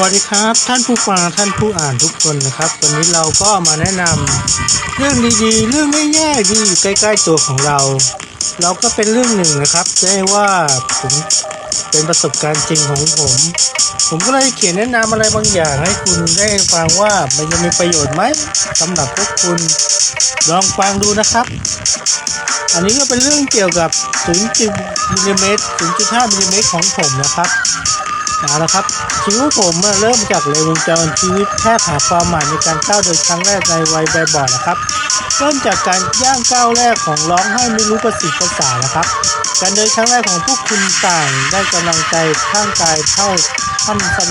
วัสดีครับ ท่านผู้ฟังท่านผู้อ่านทุกคนนะครับ วันนี้เราก็มาแนะนำเรื่องดีๆ เรื่องง่ายๆที่อยู่ใกล้ ๆ ตัวของเรา เราก็เป็นเรื่องหนึ่งนะครับได้ว่าผมเป็นประสบการณ์จริงของผม ผมก็เลยเขียนแนะนำอะไรบางอย่างให้คุณได้ฟังว่ามันจะมีประโยชน์ไหมสำหรับพวกคุณลองฟังดูนะครับ อันนี้ก็เป็นเรื่องเกี่ยวกับ0.5มิลลิเมตร0.5มิลลิเมตรของผมนะครับ เอาละครับชีวิตผมอเริ่มจากเลยวงจรชีวิตแค่หาความหมายในการก้าวเดินครั้งแรกในวัยแบบอดนะครับ เริ่มจากการย่างก้าวแรกของร้องให้ไม่รู้ประสิทธิ์ภาษานะครับ การเดินครั้งแรกของพวกคุณต่างได้กำลังใจข้างกายเท่าท่านสม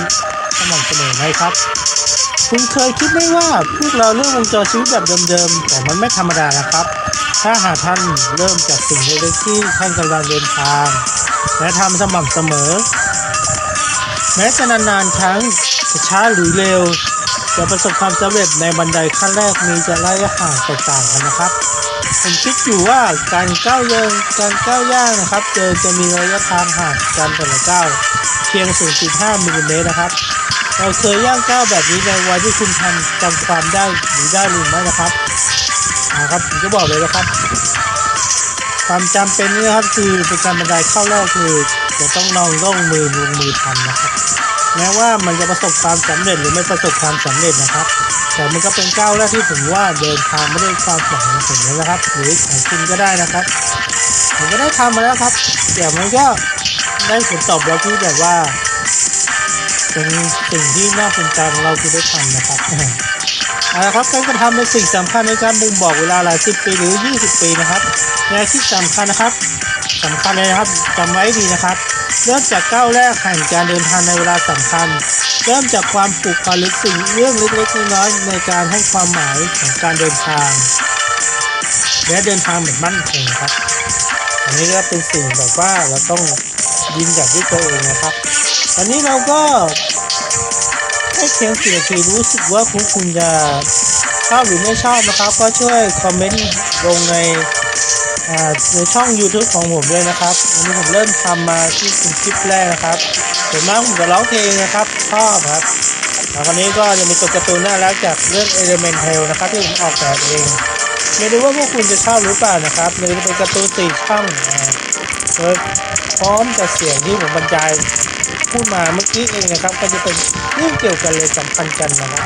สม่ำเสมอไหมครับ คุณเคยคิดไหมว่าพวกเราเริ่มวงจรชีวิตแบบเดิมๆแต่มันไม่ธรรมดานะครับ ถ้าหากท่านเริ่มจากสิ่งเล็กๆที่ท่านกำลังเดินทาง และทำสม่ำเสมอ แม้จะนานๆครั้งจะช้าหรือเร็ว จะประสบความสำเร็จในบันไดขั้นแรกมีจะระยะห่างแตกต่างกันนะครับ ผมคิดอยู่ว่าการก้าวเยิงการก้าวย่างนะครับเจอจะมีระยะทางห่างกันแต่ละก้าวเพียง 0.5มิลลิเมตรนะครับ เราเคยย่างก้าวแบบนี้ในวัยที่คุณทันจำความได้หรือได้หรือไม่นะครับนะครับผมจะบอกเลยนะครับ ความจำเป็นนี่นะครับคือเป็นการบันไดเข้าแรกคือ จะต้องลองล่องมือลงมือทำนะครับ แม้ว่ามันจะประสบความสำเร็จหรือไม่ประสบความสำเร็จนะครับ แต่มันก็เป็นก้าวแรกที่ผมว่าเดินทางไม่ได้ความฝันของผมแล้วนะครับ หรือของคุณก็ได้นะครับผมก็ได้ทำมาแล้วครับแต่มันก็ได้ผลตอบรับที่แบบว่าเป็นสิ่งที่น่าภูมิใจของเราคือได้ทำนะครับเอาละครับการกระทำเป็นสิ่งสำคัญในการบ่งบอกเวลาหลายสิบปีหรือ 20 ปีนะครับในที่สำคัญนะครับ สำคัญเลยนะครับจำไว้ดีนะครับ เริ่มจากก้าวแรกแห่งการเดินทางในเวลาสำคัญ เริ่มจากความผูกพันหรือสิ่งเรื่องเล็กๆน้อยๆในการให้ความหมายของการเดินทาง และเดินทางแบบมั่นคงครับ อันนี้ก็เป็นสิ่งแบบว่าเราต้องยินจากด้วยตัวเองนะครับตอนนี้เราก็ให้เพียงสี่นาทีรู้สึกว่าคุณคุณจะชอบหรือไม่ชอบนะครับ ก็ช่วยคอมเมนต์ลงใน ในช่อง YouTube ของผมด้วยนะครับวันนี้ผมเริ่มทำมาที่เป็นคลิปแรกนะครับส่วนมากผมจะร้องเพลงนะครับชอบครับแล้วคราวนี้ก็จะมีตัวการ์ตูนน่ารักจากเรื่อง Element t a l นะครับที่ผมออกแบบเองไม่รู้ว่าพวกคุณจะชอบหรือเปล่านะครับมันจะเป็นการ์ตูนสี่ช่องโดยพร้อมกับเสียงที่ผมบรรยาย พูดมาเมื่อกี้เองนะครับ ก็จะเป็นเรื่องเกี่ยวกันเลยสัมพันธ์กันนะครับ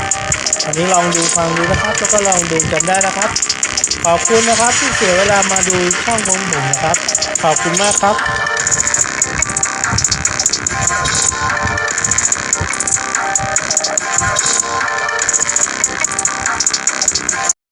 อันนี้ลองดูฟังดูนะครับ แล้วก็ลองดูกันได้นะครับ ขอบคุณนะครับที่เสียเวลามาดูช่องของผมนะครับ ขอบคุณมากครับ